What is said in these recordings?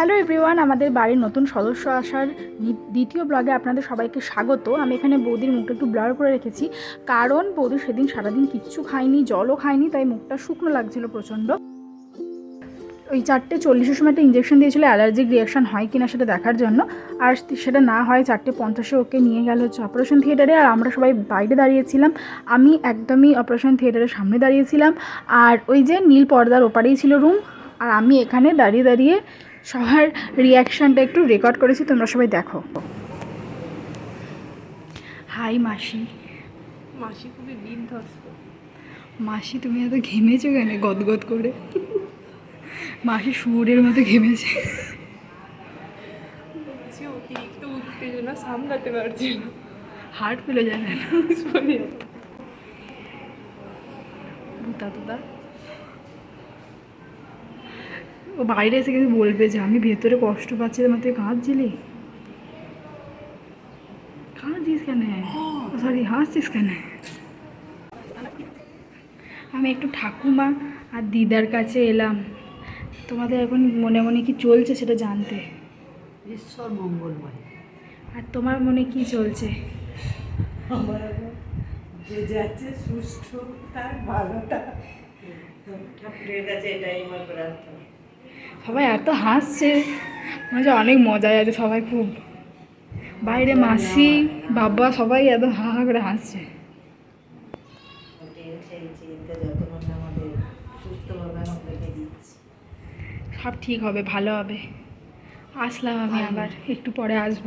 Hello everyone আমাদের বাড়ির নতুন সদস্য আসার দ্বিতীয় ব্লগে আপনাদের সবাইকে স্বাগত। আমি এখানে বৌদির মুখটা একটু ব্লার করে রেখেছি। কারণ বৌদি সেদিন সারাদিন কিচ্ছু খায়নি, জলও খায়নি, তাই মুখটা শুকনো লাগছিল প্রচণ্ড। ওই চারটে চল্লিশের সময় একটা ইঞ্জেকশন দিয়েছিল অ্যালার্জিক রিয়াকশন হয় কিনা সেটা দেখার জন্য। আর সেটা না হয় চারটে পঞ্চাশে ওকে নিয়ে গেল হচ্ছে অপারেশন থিয়েটারে আর আমরা সবাই বাইরে দাঁড়িয়েছিলাম। আমি একদমই অপারেশন থিয়েটারের সামনে দাঁড়িয়েছিলাম। আর ওই যে নীল পর্দার ওপারেই ছিল রুম আর আমি এখানে দাঁড়িয়ে দাঁড়িয়ে সবার রিয়াকশানটা একটু রেকর্ড করেছি তোমরা সবাই দেখো। হাই মাসি। মাসি খুবই বিধ্বস্ত মাসি তুমি এত ঘেমেছো কেন? গদগদ করে। মাসি সুরের মতো ঘেমেছে। অতিরিক্ত উত্তেজনা সামলাতে পারছে না। হার্ট পেলে যাবে না। ভূতা ও বাইরে এসে কিন্তু বলবে যে আমি ভেতরে কষ্ট পাচ্ছি তোমার তুই কাঁদছিলি? কাঁদছিস কেন? সরি হাসছিস কেন? আমি একটু ঠাকুমা আর দিদার কাছে এলাম। তোমাদের এখন মনে মনে কি চলছে সেটা জানতে? ঈশ্বর মঙ্গলময়। আর তোমার মনে কি চলছে? আমার যে যাচ্ছে সুস্থ তার ভালোটা। ঠাকুরের কাছে এটাই আমার প্রার্থনা। সবাই এত হাসছে মনে হচ্ছে অনেক মজায় আছে সবাই খুব। বাইরে মাসি বাবা সবাই এত হা হা করে হাসছে। সব ঠিক হবে ভালো হবে। আসলাম আমি আবার একটু পরে আসব।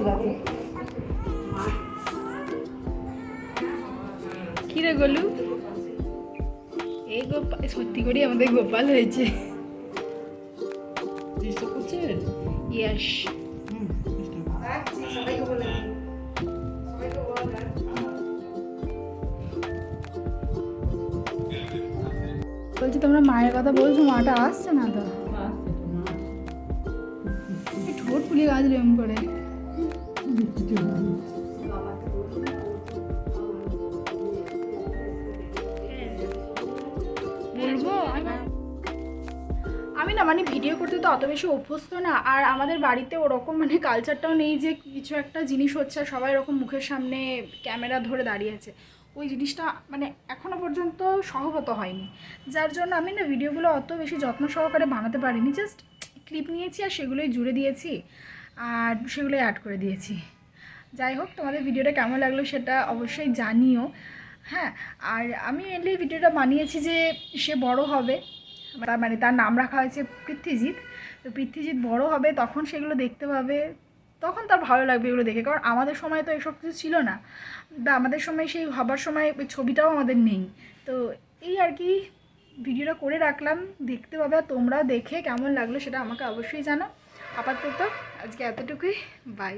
ঠিক আছে কি রে গোলু? এই গোপাল সত্যি করে আমাদের গোপাল হয়েছে। ইয়াস বলছি তোমরা মায়ের কথা বলছো মাটা আসছে না তো? ঠোঁট ফুলিয়ে গাছ এরম করে। আমি- না মানে ভিডিও করতে তো অত বেশি অভ্যস্ত না, আর আমাদের বাড়িতে ওরকম মানে কালচারটাও নেই যে কিছু একটা জিনিস হচ্ছে, আর সবাই এরকম মুখের সামনে ক্যামেরা ধরে দাঁড়িয়ে আছে। ওই জিনিসটা মানে এখনও পর্যন্ত সহগত হয়নি। যার জন্য আমি না ভিডিওগুলো অত বেশি যত্ন সহকারে বানাতে পারিনি জাস্ট ক্লিপ নিয়েছি আর সেগুলোই জুড়ে দিয়েছি, আর সেগুলোই অ্যাড করে দিয়েছি। যাই হোক, তোমাদের ভিডিওটা কেমন লাগল সেটা অবশ্যই জানিও। হ্যাঁ আর আমি মেনলি ভিডিওটা বানিয়েছি যে সে বড় হবে, তার মানে তার নাম রাখা হয়েছে পৃথ্বীজিৎ। তো পৃথ্বীজিৎ বড় হবে, তখন সেগুলো দেখতে পাবে, তখন তার ভালো লাগবে এগুলো দেখে। কারণ আমাদের সময় তো এসব কিছু ছিল না। বা আমাদের সময় সেই হবার সময় ওই ছবিটাও আমাদের নেই। তো এই আর কি, ভিডিওটা করে রাখলাম, দেখতে পাবে আর তোমরা দেখে কেমন লাগল সেটা আমাকে অবশ্যই জানো আপাতত আজকে এতটুকুই বাই